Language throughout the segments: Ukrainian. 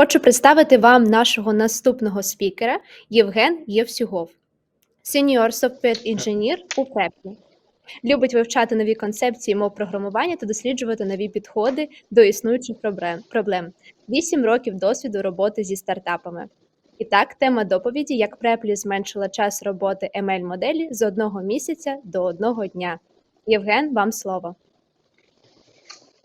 Хочу представити вам нашого наступного спікера Євген Євсюгов, Senior Software Engineer у Преплі. Любить вивчати нові концепції мов програмування та досліджувати нові підходи до існуючих проблем-. Вісім років досвіду роботи зі стартапами. І так, тема доповіді, як Преплі зменшила час роботи ML-моделі з одного місяця до одного дня. Євген, вам слово.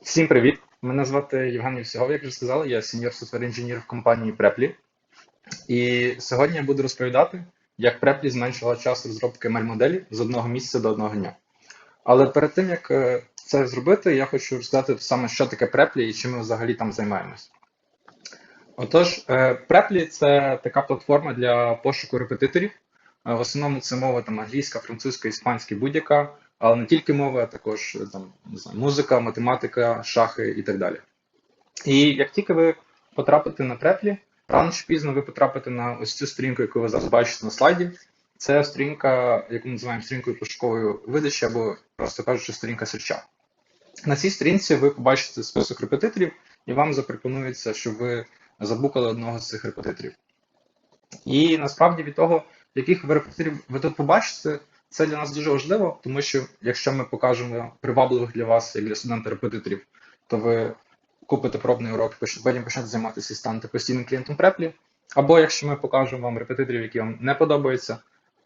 Всім привіт! Мене звати Євген Євсігов, як вже сказали, я сеньор софтвер інженер в компанії Preply. І сьогодні я буду розповідати, як Preply зменшила час розробки ML-моделі з одного місяця до одного дня. Але перед тим, як е, це зробити, я хочу розказати саме, що таке Preply і чим ми взагалі там займаємось. Отож, е, Preply – це така платформа для пошуку репетиторів. Е, В основному це мова там англійська, французька, іспанська, будь-яка, але не тільки мова, а також е, там, не знаю, музика, математика, шахи і так далі. І як тільки ви потрапите на Преплі, рано чи пізно ви потрапите на ось цю сторінку, яку ви зараз бачите на слайді. Це сторінка, яку ми називаємо сторінкою пошукової видачі, або, просто кажучи, сторінка серча. На цій сторінці ви побачите список репетиторів, і вам запропонується, щоб ви забукали одного з цих репетиторів. І насправді від того, яких ви репетиторів ви тут побачите, це для нас дуже важливо, тому що якщо ми покажемо привабливих для вас, як для студента репетиторів, то ви купите пробний урок, потім почнете займатися і станете постійним клієнтом преплі. Або якщо ми покажемо вам репетиторів, які вам не подобаються,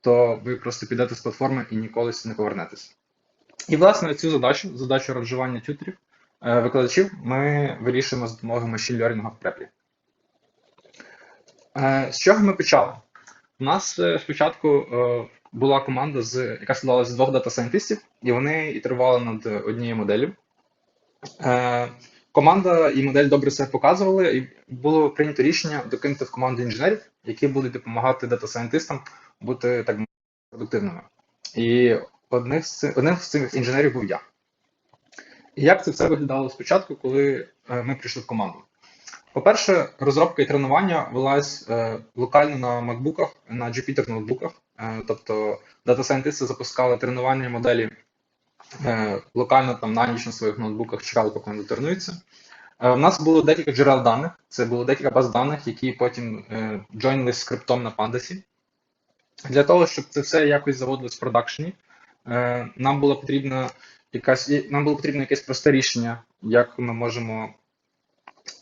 то ви просто підете з платформи і ніколи не повернетеся. І, власне, цю задачу, задачу ранжування тютерів, е, викладачів, ми вирішуємо з допомогою machine learning в преплі. Е, З чого ми почали? У нас е, спочатку була команда, з, яка складалася з двох дата-сайентистів, і вони ітерували над однією моделлю. Е, Команда і модель добре себе показували, і було прийнято рішення докинути в команду інженерів, які будуть допомагати дата-сайентистам бути так продуктивними. І одних з одним з цих інженерів був я. І як це все виглядало спочатку, коли е, ми прийшли в команду? По-перше, розробка і тренування велась е, локально на макбуках, на Jupyter ноутбуках. Е, тобто дата-сайентисти запускали тренування моделі е, локально там на ніч на своїх ноутбуках, чекали, поки вони дотренуються. Е, У нас було декілька джерел даних, це було декілька баз даних, які потім е, джойнили скриптом на Pandas. Для того, щоб це все якось заводилось в продакшені, е, нам було потрібно якась, нам було потрібно якесь просте рішення, як ми можемо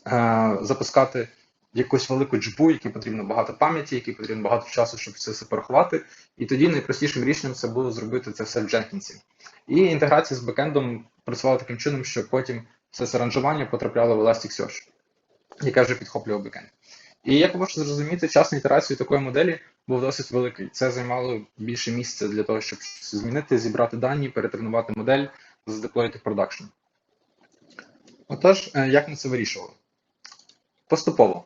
е, запускати якусь велику джбу, якій потрібно багато пам'яті, якій потрібно багато часу, щоб це все порахувати. І тоді найпростішим рішенням це було зробити це все в Jenkins. І інтеграція з бекендом працювала таким чином, що потім все це ранжування потрапляло в Elasticsearch, яке вже підхоплював бекенд. І як ви можете зрозуміти, час на ітерацію такої моделі був досить великий. Це займало більше місяця для того, щоб змінити, зібрати дані, перетренувати модель, задеплоїти продакшн. Отож, е, як ми це вирішували? Поступово.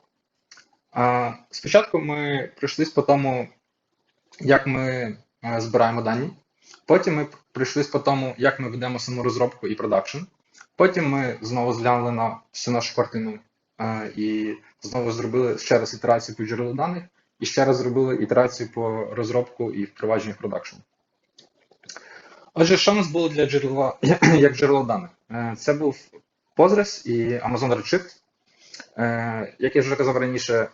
Спочатку ми пройшлись по тому, як ми е, збираємо дані. Потім ми пройшлись по тому, як ми ведемо саму розробку і продакшн. Потім ми знову зглянули на всю нашу картину е, і знову зробили ще раз ітерацію по джерелу даних, і ще раз зробили ітерацію по розробку і впровадженню в продакшн. Отже, що у нас було для джерела як джерело даних? Е, Це був Postgres і Amazon Redshift. Як я вже казав раніше,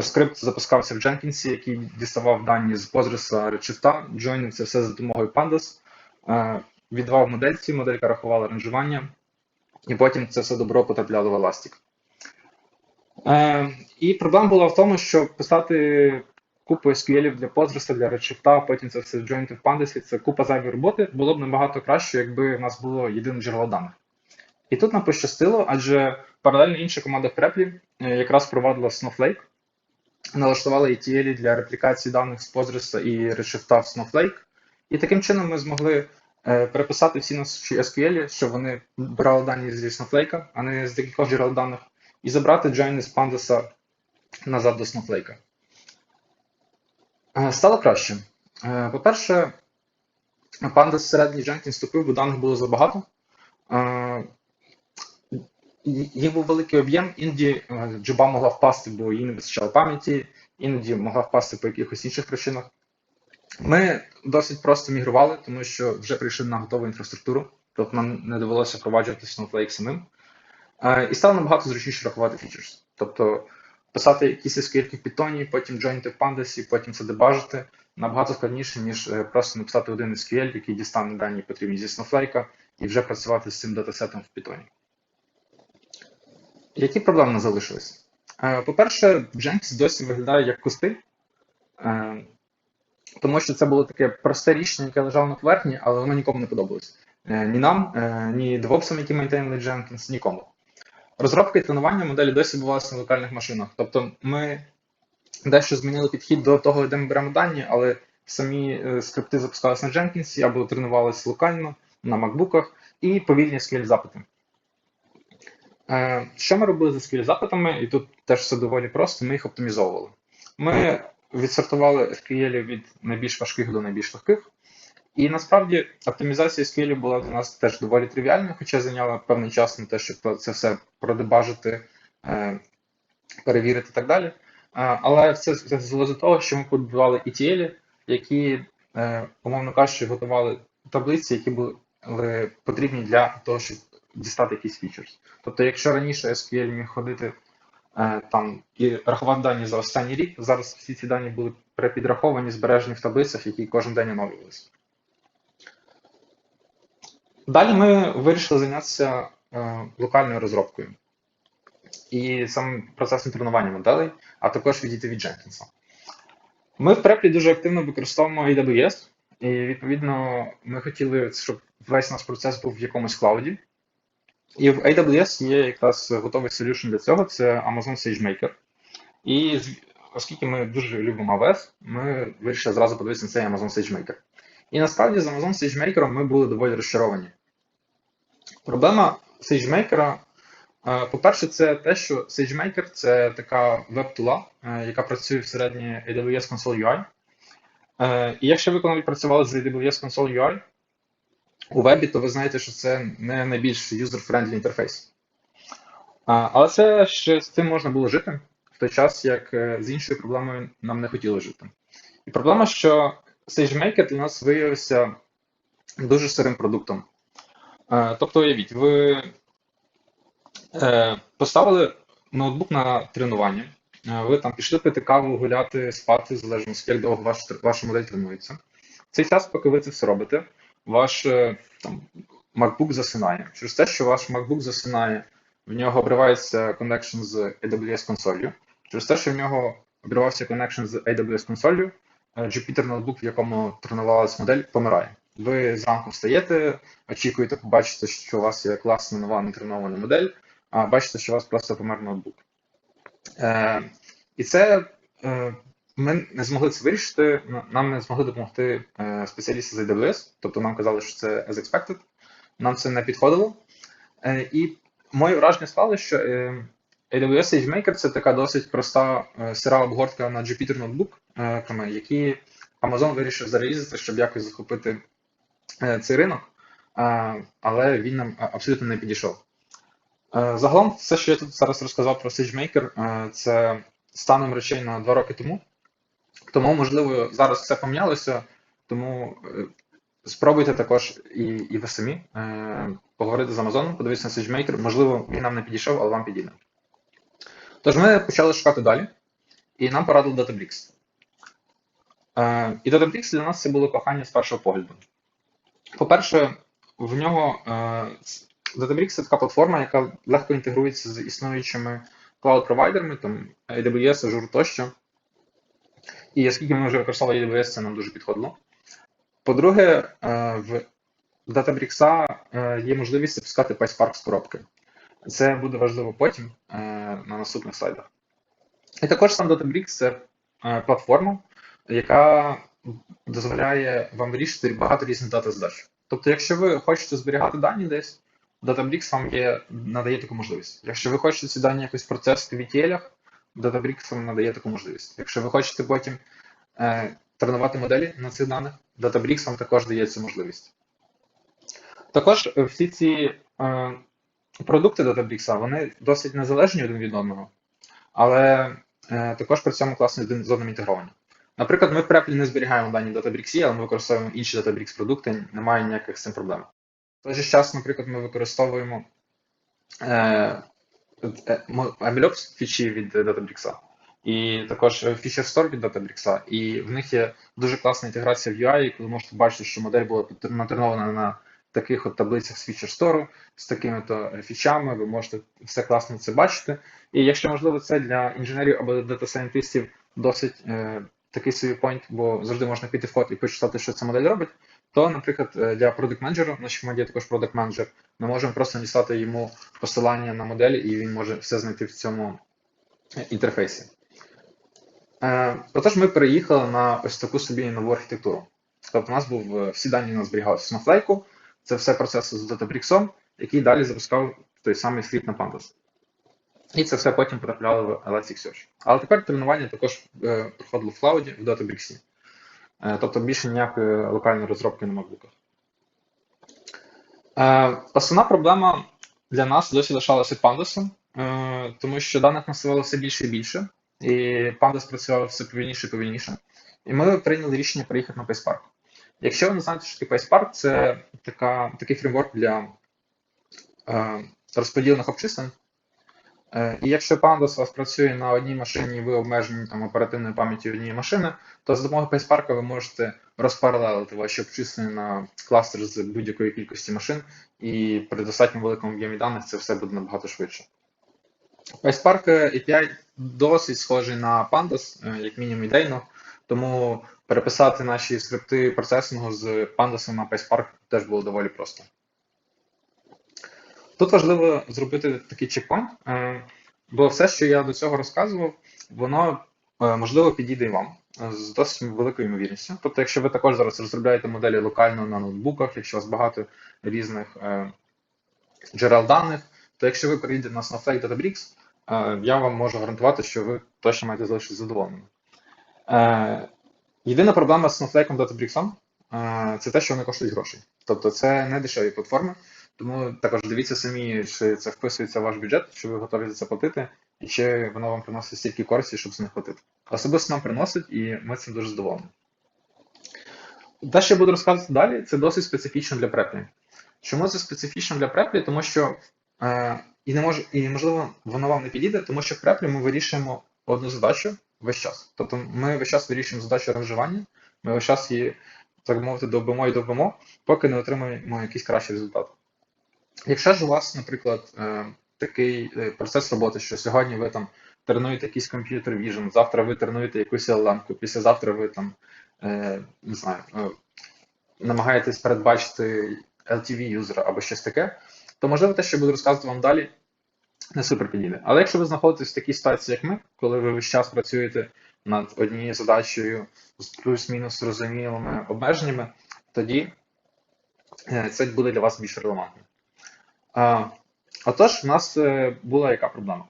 скрипт запускався в Jenkins, який діставав дані з Postgres, Redshift, джойнив це все за допомогою Pandas, е, віддавав модельці, моделька рахувала ранжування, і потім це все добро потрапляло в Elastic. Е, І проблема була в тому, що писати купу SQL для Postgres, для Redshift, потім це все джойнити в Pandas, це купа зайвої роботи, було б набагато краще, якби в нас було єдине джерело даних. І тут нам пощастило, адже паралельно інша команда в Preply е, якраз проводила Snowflake, налаштували ETL для реплікації даних з Postgres і Redshift в Snowflake. І таким чином ми змогли е, переписати всі наші SQL, щоб вони брали дані зі Snowflake, а не з декількох джерел даних, і забрати джойни з Pandas назад до Snowflake. Е, Стало краще. Е, По-перше, Pandas всередині Jenkins вступив, бо даних було забагато. Їх був великий об'єм, іноді е, джуба могла впасти, бо їй не вистачало пам'яті, іноді могла впасти по якихось інших причинах. Ми досить просто мігрували, тому що вже прийшли на готову інфраструктуру, тобто нам не довелося впроваджувати Snowflake самим. Е, І стало набагато зручніше рахувати фічерс. Тобто писати якісь SQL в Python, потім joinти в Pandas, потім це дебажити набагато складніше, ніж е, просто написати один SQL, який дістане дані потрібні зі Snowflake, і вже працювати з цим датасетом в Python. Які проблеми не залишились? Е, По-перше, Jenkins досі виглядає як костиль, е, тому що це було таке просте рішення, яке лежало на поверхні, але воно нікому не подобалось. Е, Ні нам, ні девопсам, які мейнтейнили Jenkins, нікому. Розробка і тренування моделі досі відбувалися на локальних машинах. Тобто ми дещо змінили підхід до того, де ми беремо дані, але самі скрипти запускалися на Jenkins або тренувалися локально на макбуках і повільні SQL запити. Е, Що ми робили з SQL запитами? І тут теж все доволі просто. Ми їх оптимізовували. Ми відсортували SQL від найбільш важких до найбільш легких. І насправді оптимізація SQL була для нас теж доволі тривіальною, хоча зайняла певний час на те, щоб це все продебажити, е, перевірити і так далі. Е, Але це звело до того, що ми побудували ETL, які, умовно кажучи, готували таблиці, які були потрібні для того, щоб дістати якийсь фічерс. Тобто, якщо раніше SQL міг ходити е, там і рахувати дані за останній рік, зараз всі ці дані були препідраховані, збережені в таблицях, які кожен день оновлювалися. Далі ми вирішили зайнятися е, локальною розробкою і самим процесом тренування моделей, а також відійти від Jenkins. Ми в Преплі дуже активно використовуємо AWS, і відповідно ми хотіли, щоб весь наш процес був в якомусь клауді. І в AWS є якраз готовий solution для цього це Amazon SageMaker. І оскільки ми дуже любимо AWS, ми вирішили зразу подивитися на цей Amazon SageMaker. І насправді з Amazon SageMaker ми були доволі розчаровані. Проблема SageMaker, е, по-перше, це те, що SageMaker це така веб-тула, е, яка працює всередині AWS Console UI. Е, І якщо ви коли працювали з AWS Console UI у вебі, то ви знаєте, що це не найбільш user-friendly інтерфейс. Але це ще з цим можна було жити в той час, як е, з іншою проблемою нам не хотіли жити. І проблема, що SageMaker для нас виявився дуже сирим продуктом. Е, Тобто, уявіть, ви е, поставили ноутбук на тренування, ви там пішли пити каву, гуляти, спати, залежно від довго ваш, ваша модель тренується. Цей час, поки ви це все робите, ваш е, там, MacBook засинає. Через те, що ваш MacBook засинає, в нього обривається коннекшн з AWS консолью. Через те, що в нього обривався коннекшн з AWS консолью, е, Jupyter ноутбук, в якому тренувалась модель, помирає. Ви зранку встаєте, очікуєте побачити, що у вас є класна нова нетренована модель, а бачите, що у вас просто помер ноутбук. Е, і це е, ми не змогли це вирішити, нам не змогли допомогти е, спеціалісти з AWS, тобто нам казали, що це as expected, нам це не підходило. Е, і моє враження склало, що е, AWS SageMaker це така досить проста сира обгортка на Jupyter ноутбук, які Amazon вирішив зарелізити, щоб якось захопити цей ринок, але він нам абсолютно не підійшов. Загалом, все, що я тут зараз розказав про SageMaker, це станом речей на два роки тому. Тому, можливо, зараз все помінялося, тому е, спробуйте також і, і ви самі е, поговорити з Amazon, подивитися на SageMaker. Можливо, він нам не підійшов, але вам підійде. Тож ми почали шукати далі, і нам порадили Databricks. Е, і Databricks для нас це було кохання з першого погляду. По-перше, в нього е, Databricks це така платформа, яка легко інтегрується з існуючими клауд-провайдерами, там AWS, Azure тощо. І оскільки ми вже використовували AWS, це нам дуже підходило. По-друге, е, в Databricks е, є можливість запускати PySpark з коробки. Це буде важливо потім е, на наступних слайдах. І також сам Databricks це платформа, яка дозволяє вам вирішити багато різних дата задач. Тобто, якщо ви хочете зберігати дані десь, Databricks вам є, надає таку можливість. Якщо ви хочете ці дані якось процесити в ETL, Databricks вам надає таку можливість. Якщо ви хочете потім е, тренувати моделі на цих даних, Databricks вам також дає цю можливість. Також е, всі ці е, продукти Databricks, вони досить незалежні один від одного, але е, також при цьому класно один з одним інтегровані. Наприклад, ми в Preply не зберігаємо дані в Databricks, але ми використовуємо інші Databricks продукти, немає ніяких з цим проблем. В той же час, наприклад, ми використовуємо е, е, фічі від е, Databricks, і також е, Feature Store від Databricks, і в них є дуже класна інтеграція в UI, коли можете бачити, що модель була натренована на таких от таблицях з Feature Store, з такими-то е, фічами, ви можете все класно це бачити. І якщо можливо, це для інженерів або дата-сайентистів досить е, такий собі point, бо завжди можна піти в код і почитати, що ця модель робить. То, наприклад, е, для продакт менеджера в нашій команді також продакт менеджер, ми можемо просто надіслати йому посилання на модель, і він може все знайти в цьому е, інтерфейсі. Е, Отож, ми переїхали на ось таку собі нову архітектуру. Тобто, у нас був всі дані у нас зберігалися в Snowflake, це все процеси з Databricks, який далі запускав той самий скрипт на Pandas. І це все потім потрапляло в Elasticsearch. Але тепер тренування також проходило в клауді в Databricks. Е, тобто більше ніякої локальної розробки на MacBook. Е, основна проблема для нас досі лишалася Pandas, е, тому що даних насилало все більше і більше, і Pandas працював все повільніше і повільніше. І ми прийняли рішення переїхати на PySpark. Якщо ви не знаєте, що таке PySpark, це така, такий фреймворк для розподілених обчислень. Е, І якщо Pandas у вас працює на одній машині, і ви обмежені там оперативною пам'яттю однієї машини, то за допомогою PySpark ви можете розпаралелити ваші обчислення на кластер з будь-якої кількості машин, і при достатньо великому об'ємі даних це все буде набагато швидше. PySpark API досить схожий на Pandas, е, як мінімум ідейно, тому переписати наші скрипти процесингу з Pandas на PySpark теж було доволі просто. Тут важливо зробити такий чекпоінт, е, бо все, що я до цього розказував, воно е, можливо підійде і вам е, з досить великою ймовірністю. Тобто, якщо ви також зараз розробляєте моделі локально на ноутбуках, якщо у вас багато різних джерел даних, то якщо ви перейдете на Snowflake Databricks, я вам можу гарантувати, що ви точно маєте залишитися задоволеними. Єдина проблема з Snowflake Databricks це те, що вони коштують грошей. Тобто це не дешеві платформи, тому також дивіться самі, чи це вписується в ваш бюджет, чи ви готові за це платити, і чи воно вам приносить стільки користі, щоб з них платити. Особисто нам приносить, і ми цим дуже задоволені. Те, що я буду розказувати далі, це досить специфічно для преплі. Чому це специфічно для преплі? Тому що е, і не може, і можливо воно вам не підійде, тому що в преплі ми вирішуємо одну задачу весь час. Тобто ми весь час вирішуємо задачу ранжування, ми весь час її, так мовити, довбимо і довбимо, поки не отримаємо якийсь кращий результат. Якщо ж у вас, наприклад, е, такий е, процес роботи, що сьогодні ви там тренуєте якийсь комп'ютер vision, завтра ви тренуєте якусь LLM, післязавтра ви там е, не знаю, намагаєтесь передбачити LTV юзера або щось таке, то можливо те, що буду розказувати вам далі, не супер підійде. Але якщо ви знаходитесь в такій ситуації, як ми, коли ви весь час працюєте над однією задачею з плюс-мінус зрозумілими обмеженнями, тоді це буде для вас більш релевантним. Отож, в нас е, була яка проблема?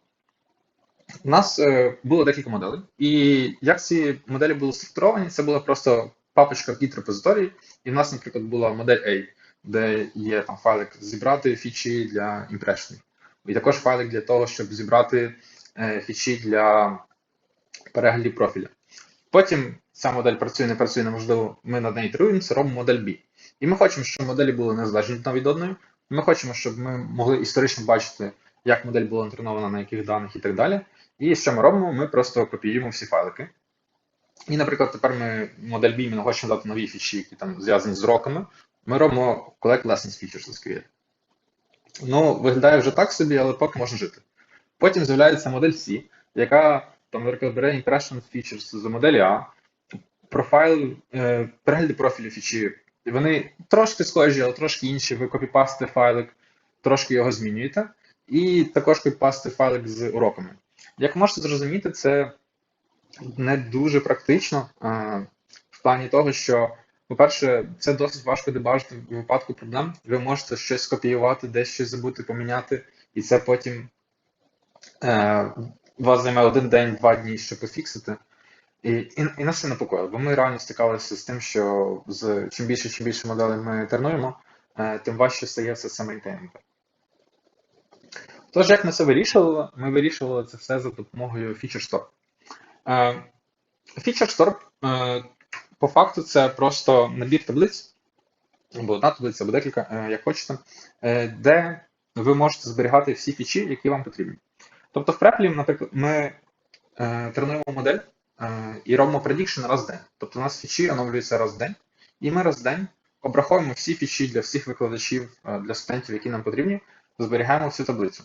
У нас е, було декілька моделей, і як ці моделі були структуровані, це була просто папочка git репозиторії, і в нас, наприклад, була модель A, де є там файлик зібрати фічі для імпрешенів. І також файлик для того, щоб зібрати е, фічі для переглядів профіля. Потім ця модель працює, не працює, неможливо, ми над нею це робимо модель B. І ми хочемо, щоб моделі були незалежні одна від одної. Ми хочемо, щоб ми могли історично бачити, як модель була натренована, на яких даних і так далі. І що ми робимо? Ми просто копіюємо всі файлики. І, наприклад, тепер ми модель B хочемо дати нові фічі, які там зв'язані з роками. Ми робимо collect lessons features з SQL. Ну, виглядає вже так собі, але поки можна жити. Потім з'являється модель C, яка там, наприклад, бере impression features з моделі А, профайл, е, перегляди профілю фічі. Вони трошки схожі, але трошки інші. Ви копіпасите файлик, трошки його змінюєте, і також копіпасите файлик з уроками. Як можете зрозуміти, це не дуже практично е, в плані того, що, по-перше, це досить важко дебажити в випадку проблем. Ви можете щось скопіювати, десь щось забути поміняти, і це потім е, вас займе один день, два дні, щоб пофіксити. І, і, і нас це непокоїть, бо ми реально стикалися з тим, що з чим більше, чим більше моделей ми тренуємо, е, тим важче стає все це мейнтейнити. Тож, як ми це вирішували? Ми вирішували це все за допомогою Feature Store. Е, Feature Store, е, по факту, це просто набір таблиць, або одна таблиця, або декілька, як хочете, де ви можете зберігати всі фічі, які вам потрібні. Тобто в преплі, наприклад, ми тренуємо модель і робимо prediction раз в день. Тобто у нас фічі оновлюються раз в день, і ми раз в день обраховуємо всі фічі для всіх викладачів, е, для студентів, які нам потрібні, зберігаємо всю таблицю.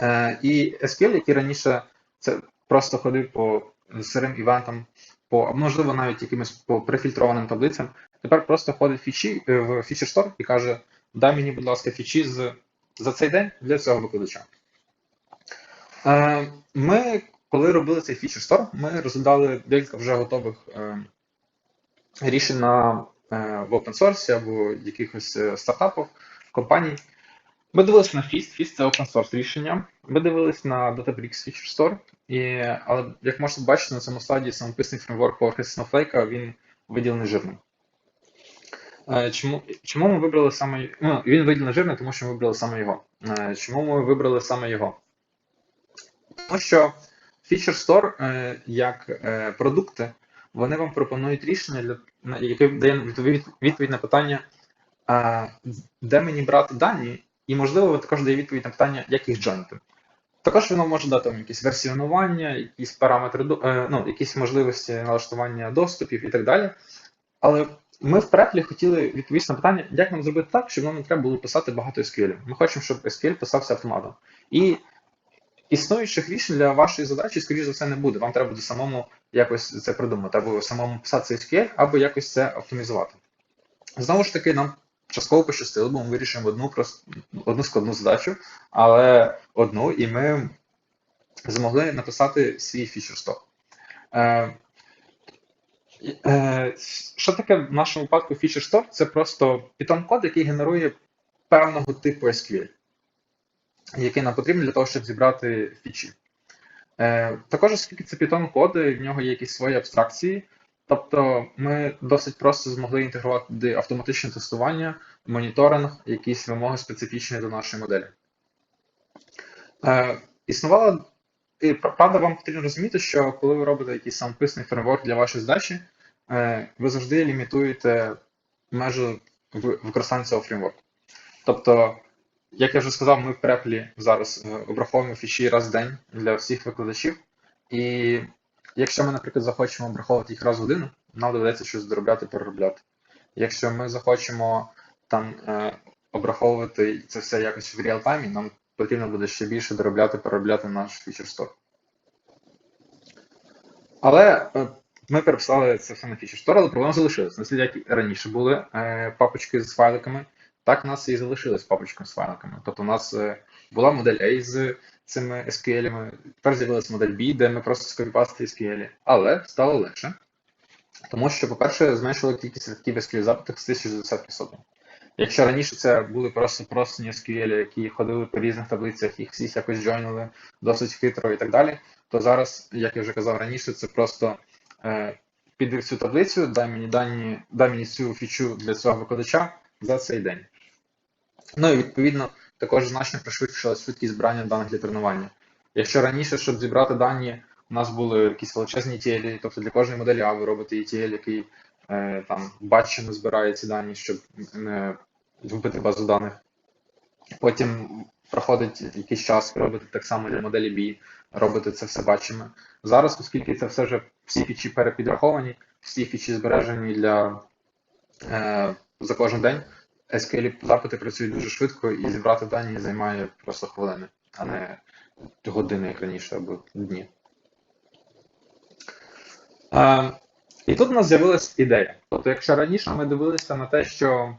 Е, і SQL, який раніше це просто ходив по сирим івентам, по, можливо, навіть якимось по префільтрованим таблицям, тепер просто ходить фічі, е, в Feature Store і каже: дай мені, будь ласка, фічі з, за цей день для цього викладача. Е, Ми, коли робили цей Feature Store, ми розглядали декілька вже готових е, рішень на, е, в open source або якихось е, стартапів, компаній. Ми дивилися на FIST, FIST це open source рішення. Ми дивилися на Databricks Feature Store, і, але як можете бачити, на цьому слайді самописний фреймворк по Snowflake, він виділений жирним. Чому, чому ми вибрали саме ну, він виділений жирним, тому що ми вибрали саме його. Чому ми вибрали саме його? Тому що Feature Store е, як е, продукти, вони вам пропонують рішення, для, яке дає відповідь, на питання, де мені брати дані, і, можливо, також дає відповідь на питання, як їх джойнити. Також воно може дати вам якісь версіонування, якісь параметри, е, ну, якісь можливості налаштування доступів і так далі. Але ми в преплі хотіли відповісти на питання, як нам зробити так, щоб нам не треба було писати багато SQL. Ми хочемо, щоб SQL писався автоматом. І існуючих рішень для вашої задачі, скоріш за все, не буде. Вам треба буде самому якось це придумати, або самому писати цей SQL, або якось це оптимізувати. Знову ж таки, нам частково пощастило, бо ми вирішуємо одну, одну складну задачу, але одну, і ми змогли написати свій фічер сток. Е, е, що таке в нашому випадку Store? Це просто Python-код, який генерує певного типу SQL, який нам потрібен для того, щоб зібрати фічі. Е, також, оскільки це Python-код, в нього є якісь свої абстракції. Тобто ми досить просто змогли інтегрувати автоматичне тестування, моніторинг, якісь вимоги специфічні до нашої моделі. Е, існувала, і правда, вам потрібно розуміти, що коли ви робите якийсь самописний фреймворк для вашої здачі, е, ви завжди лімітуєте межу використання цього фреймворку. Тобто, як я вже сказав, ми в преплі зараз е, обраховуємо фічі раз в день для всіх викладачів. І якщо ми, наприклад, захочемо обраховувати їх раз в годину, нам доведеться щось доробляти, переробляти. Якщо ми захочемо там е, обраховувати це все якось в реал-таймі, нам потрібно буде ще більше доробляти, переробляти наш фічер стор. Але е, ми переписали це все на фічер стор, але проблема залишилась. Наслід, як і раніше були папочки з файликами, так у нас і залишились папочки з файликами. Тобто у нас е, була модель A з цими SQL, тепер з'явилася модель B, де ми просто скопіпастили SQL. Але стало легше. Тому що, по-перше, зменшили кількість рядків SQL запитів з 1060 Якщо раніше це були просто простні SQL, які ходили по різних таблицях, їх всіх якось джойнили досить хитро і так далі, то зараз, як я вже казав раніше, це просто е, піди в цю таблицю, дай мені дані, дай мені цю фічу для цього викладача за цей день. Ну і відповідно також значно пришвидшила швидкість збирання даних для тренування. Якщо раніше, щоб зібрати дані, у нас були якісь величезні ETL, тобто для кожної моделі А ви робите ETL, який е, там батчами збирає ці дані, щоб не вбити базу даних. Потім проходить якийсь час, ви робите так само для моделі B, робите це все батчами. Зараз, оскільки це все вже всі фічі перепідраховані, всі фічі збережені для е, за кожен день, SQL запити працюють дуже швидко і зібрати дані займає просто хвилини, а не години, як раніше, або дні. Е, і тут у нас з'явилась ідея. Тобто, якщо раніше ми дивилися на те, що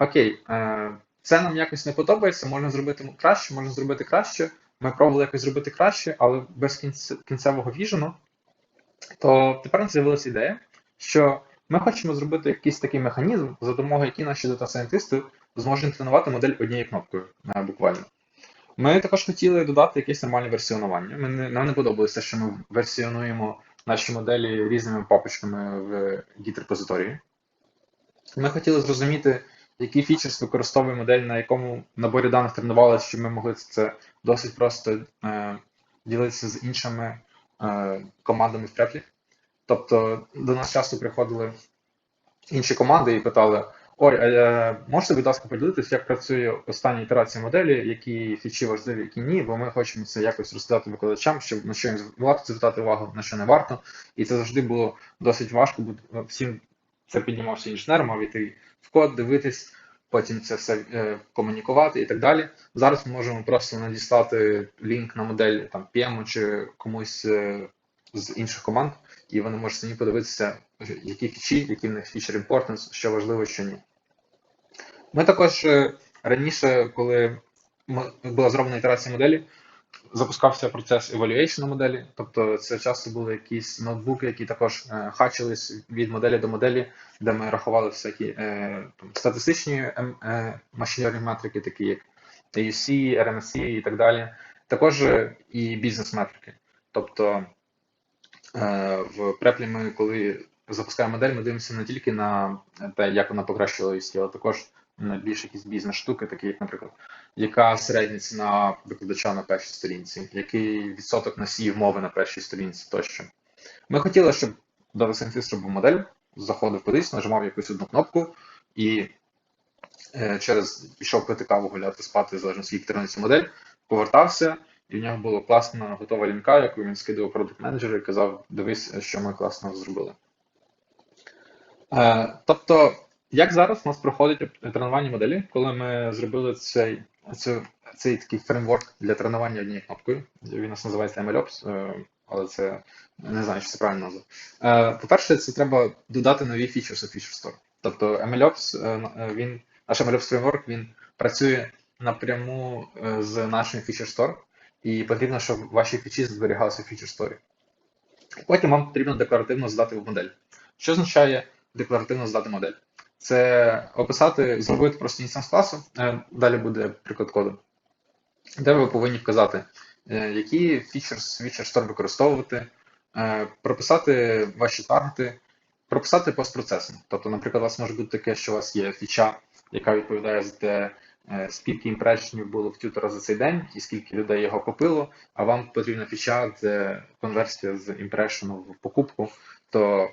окей, е, це нам якось не подобається, можна зробити краще, можна зробити краще. Ми пробували якось зробити краще, але без кінцевого віжену, то тепер з'явилася ідея, що ми хочемо зробити якийсь такий механізм, за допомогою який наші дата-сайентисти зможуть тренувати модель однією кнопкою е, буквально. Ми також хотіли додати якесь нормальне версіонування. Нам не подобалося, що ми версіонуємо наші моделі різними папочками в Git-репозиторії. Ми хотіли зрозуміти, який фічерс використовує модель, на якому наборі даних тренувалися, щоб ми могли це досить просто е, ділитися з іншими е, командами в преплі. Тобто до нас часто приходили інші команди і питали: Ой, е, можете, будь ласка, поділитися, як працює остання ітерація моделі, які фічі важливі, які ні, бо ми хочемо це якось розказати викладачам, щоб на що їм варто звертати увагу, на що не варто. І це завжди було досить важко, бо всім це піднімався інженер, мав іти в код, дивитись, потім це все е, комунікувати і так далі. Зараз ми можемо просто надіслати лінк на модель там PM чи комусь е, з інших команд, і вони можуть самі подивитися, які фічі, які в них feature importance, що важливо, що ні. Ми також е, раніше, коли була зроблена ітерація моделі, запускався процес evaluation моделі, тобто це часто були якісь ноутбуки, які також е, хачились від моделі до моделі, де ми рахували всякі е, там, статистичні ем, learning метрики, такі як AUC, RMSE і так далі. Також і бізнес-метрики. Тобто в преплі ми, коли запускаємо модель, ми дивимося не тільки на те, як вона покращила AUC, але також на більш якісь бізнес-штуки, такі як, наприклад, яка середня ціна викладача на першій сторінці, який відсоток носіїв мови на першій сторінці тощо. Ми хотіли, щоб Data Scientist модель, заходив кудись, нажимав якусь одну кнопку і е, через пішов пити каву гуляти, спати, залежно скільки тримається модель, повертався, і в нього була класна готова лінка, яку він скидував продукт менеджеру і казав: дивись, що ми класно зробили. Е, тобто, як зараз у нас проходить тренування моделі, коли ми зробили цей, цю, цей такий фреймворк для тренування однією кнопкою. Він у нас називається MLOps, е, але це не знаю, чи це правильна назва. Е, По-перше, це треба додати нові фічерси в Feature Store. Тобто MLOps, він, наш MLOps фреймворк, він працює напряму з нашим Feature Store, і потрібно, щоб ваші фічі зберігалися в Feature Store. Потім вам потрібно декларативно здати модель. Що означає декларативно здати модель? Це описати, зробити просто інстанс класу, е, далі буде приклад коду, де ви повинні вказати, е, які фічерс Feature Store використовувати, е, прописати ваші таргети, прописати постпроцесинг. Тобто, наприклад, у вас може бути таке, що у вас є фіча, яка відповідає за те, скільки імпрешенів було в тютера за цей день і скільки людей його купило, а вам потрібна фіча, де конверсія з імпрешену в покупку, то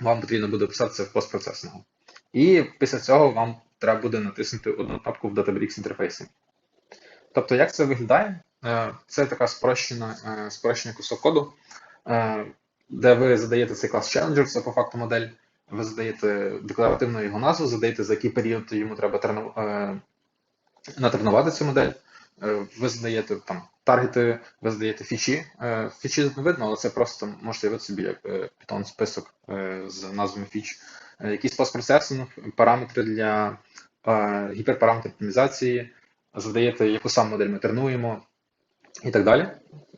вам потрібно буде писати це в постпроцесингу. І після цього вам треба буде натиснути одну кнопку в Databricks інтерфейсі. Тобто, як це виглядає? Е, Це така спрощена, е, спрощений кусок коду, е, де ви задаєте цей клас Challenger, це по факту модель. Ви задаєте декларативно його назву, задаєте, за який період йому треба трену, е, натренувати цю модель. Е, Ви задаєте там таргети, ви задаєте фічі. Е, Фічі не видно, але це просто можете уявити собі як е, Python список е, з назвами фіч. Е, Якийсь постпроцесинг, параметри для е, гіперпараметр оптимізації, задаєте, яку саме модель ми тренуємо, і так далі.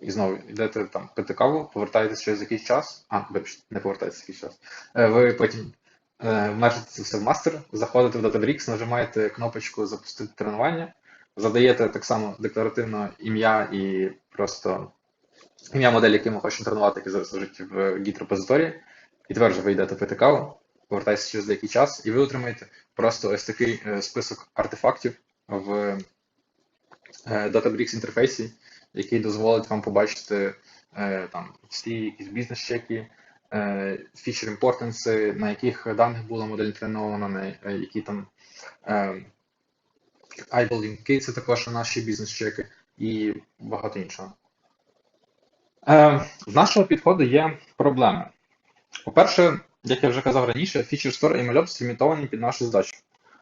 І знову йдете там пити каву, повертаєтесь через якийсь час. А, вибачте, не повертаєтесь якийсь час. Е, Ви потім е, вмержите це все в мастер, заходите в Databricks, нажимаєте кнопочку Запустити тренування, задаєте так само декларативно ім'я і просто ім'я моделі, яку ми хочемо тренувати, яке зараз лежить в Git репозиторії. І тепер вже ви йдете пити каву, повертаєтесь через деякий час, і ви отримаєте просто ось такий е, список артефактів в е, Databricks інтерфейсі, який дозволить вам побачити е, там всі якісь бізнес-чеки, е, feature importance, на яких даних була модель тренована, на е, які там е, eyeball лінки, це також наші бізнес-чеки і багато іншого. В нашого підходу є проблеми. По-перше, як я вже казав раніше, Feature Store і MLOps лімітовані під нашу задачу.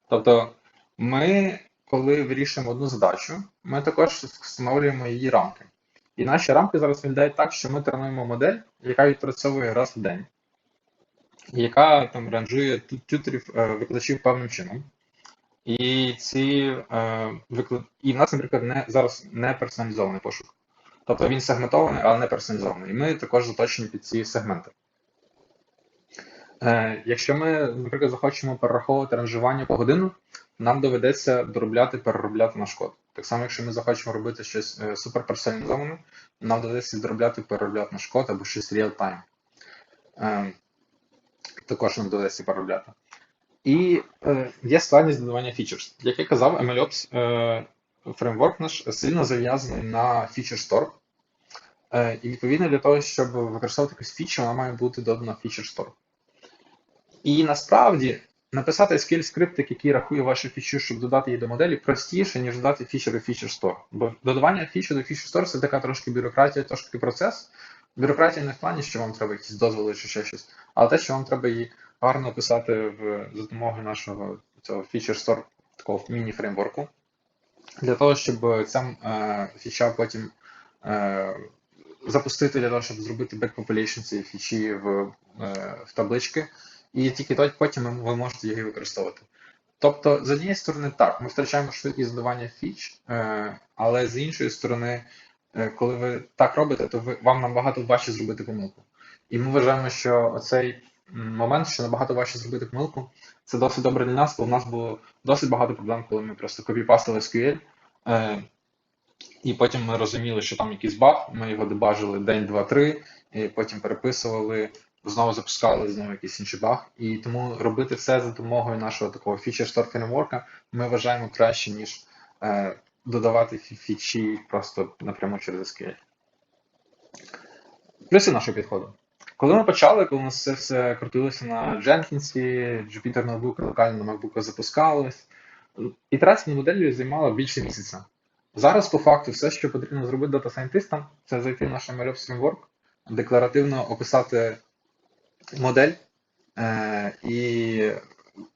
Тобто, ми, коли вирішуємо одну задачу, ми також встановлюємо її рамки. І наші рамки зараз виглядають так, що ми тренуємо модель, яка відпрацьовує раз в день, яка там ранжує тютерів е, викладачів певним чином. І ці е, виклад... і в нас, наприклад, не зараз не персоналізований пошук. Тобто він сегментований, але не персоналізований. І ми також заточені під ці сегменти. Е, якщо ми, наприклад, захочемо перераховувати ранжування по годину, нам доведеться доробляти, переробляти наш код. Так само, якщо ми захочемо робити щось е, суперперсоналізоване, нам доведеться доробляти, переробляти наш код або щось real-time. Е, також нам доведеться переробляти. І є складність додавання фічерс. Як я казав, MLOps фреймворк наш сильно зав'язаний на Store. Е, і відповідно для того, щоб використовувати якусь фічу, вона має бути додана в Feature Store. І насправді написати SQL скриптик, який рахує вашу фічу, щоб додати її до моделі, простіше, ніж додати фічери в Feature Store. Бо додавання фічі до Feature Store це така трошки бюрократія, трошки процес. Бюрократія не в плані, що вам треба якісь дозволи чи ще щось, але те, що вам треба її гарно описати в, за допомогою нашого цього Feature Store, такого міні-фреймворку, для того, щоб ця е, фіча потім е, запустити для того, щоб зробити backpopulation цієї фічі в, е, в таблички, і тільки потім ви- можете її використовувати. Тобто, з однієї сторони, так, ми втрачаємо швидкість додавання фіч, е, але з іншої сторони, е, коли ви так робите, то вам набагато важче зробити помилку. І ми вважаємо, що оцей момент, що набагато важче зробити помилку, це досить добре для нас, бо в нас було досить багато проблем, коли ми просто копіпастили SQL, е, і потім ми розуміли, що там якийсь баг, ми його дебажили день, два, три, і потім переписували, знову запускали знову якийсь інший баг. І тому робити це за допомогою нашого такого Store фреймворка ми вважаємо краще, ніж е, додавати фі- фічі просто напряму через SQL. Плюси нашого підходу. Коли ми почали, коли у нас це все крутилося на Jenkins, Jupyter Notebook локально на MacBook запускалось, ітерація над моделлю займала більше місяця. Зараз, по факту, все, що потрібно зробити дата-сайентистам, це зайти в наш MLOps Framework, декларативно описати модель е, і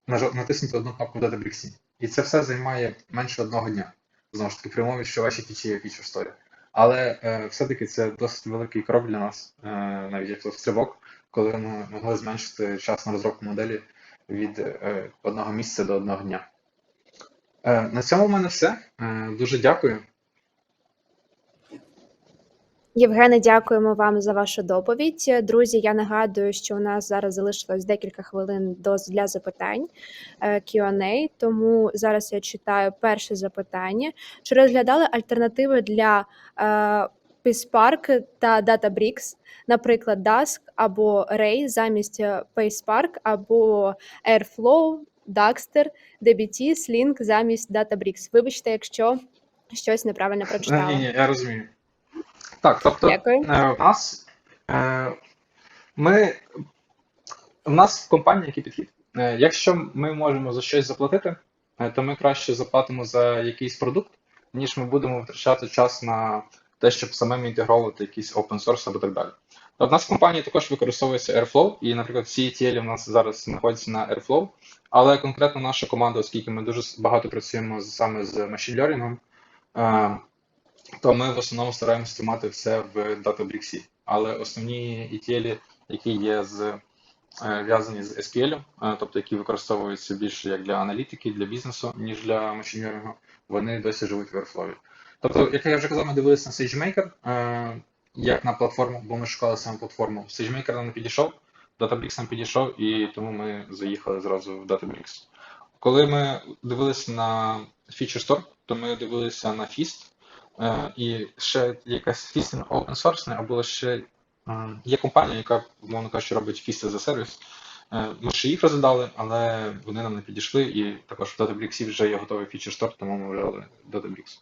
натиснути одну кнопку в Databricks. І це все займає менше одного дня. Знову ж таки, при умові, що ваші фічі є Feature Story. Але е, все-таки це досить великий крок для нас, е, навіть як стрибок, коли ми могли зменшити час на розробку моделі від е, одного місяця до одного дня. Е, На цьому в мене все. Е, Дуже дякую. Євгене, дякуємо вам за вашу доповідь. Друзі, я нагадую, що у нас зараз залишилось декілька хвилин до для запитань е, Q&A, тому зараз я читаю перше запитання. Чи розглядали альтернативи для е, PySpark та Databricks, наприклад, Dask або Ray замість е, або Airflow, Daxter, DBT, Sling замість Databricks? Вибачте, якщо щось неправильно прочитала. Ні, ні, я розумію. Так, тобто, Дякую. е, у нас е, ми у нас в компанії який підхід. Е, Якщо ми можемо за щось заплатити, то ми краще заплатимо за якийсь продукт, ніж ми будемо витрачати час на те, щоб самим інтегровувати якийсь open source або так далі. У нас в компанії також використовується Airflow, і, наприклад, всі ETL у нас зараз знаходяться на Airflow, але конкретно наша команда, оскільки ми дуже багато працюємо саме з машин learning, то ми в основному стараємося тримати все в Databricks. Але основні ETL, які є з е, в'язані з SQL, е, тобто які використовуються більше як для аналітики, для бізнесу, ніж для машинерінгу, вони досі живуть в Airflow. Тобто, як я вже казав, ми дивилися на SageMaker е, як на платформу, бо ми шукали саме платформу. SageMaker нам не підійшов, Databricks нам підійшов, і тому ми заїхали зразу в Databricks. Коли ми дивилися на Feature Store, то ми дивилися на Feast, Е, і ще якась Feast open source, або ще е, є компанія, яка, мовно кажучи, робить фісти за сервіс. Е, Ми ще їх розглядали, але вони нам не підійшли, і також в Databricks вже є готовий Store, тому ми вже Databricks.